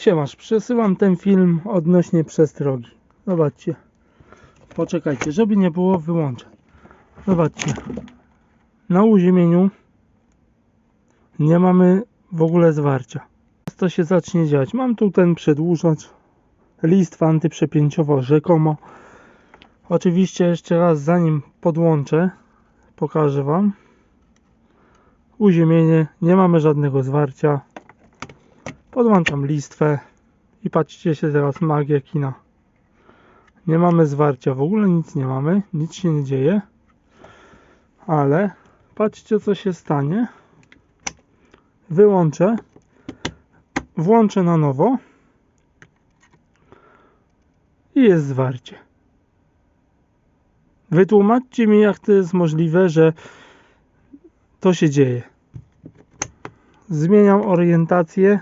Siemasz, przesyłam ten film odnośnie przestrogi. Zobaczcie. Poczekajcie, żeby nie było, wyłączę. Zobaczcie. Na uziemieniu nie mamy w ogóle zwarcia. To się zacznie dziać. Mam tu ten przedłużacz, listwa antyprzepięciowo rzekomo. Oczywiście jeszcze raz zanim podłączę, pokażę Wam. Uziemienie, nie mamy żadnego zwarcia. Podłączam listwę i patrzcie się teraz magię kina. Nie mamy zwarcia, w ogóle nic nie mamy, nic się nie dzieje. Ale patrzcie co się stanie. Wyłączę, włączę na nowo i jest zwarcie. Wytłumaczcie mi jak to jest możliwe, że to się dzieje. Zmieniam orientację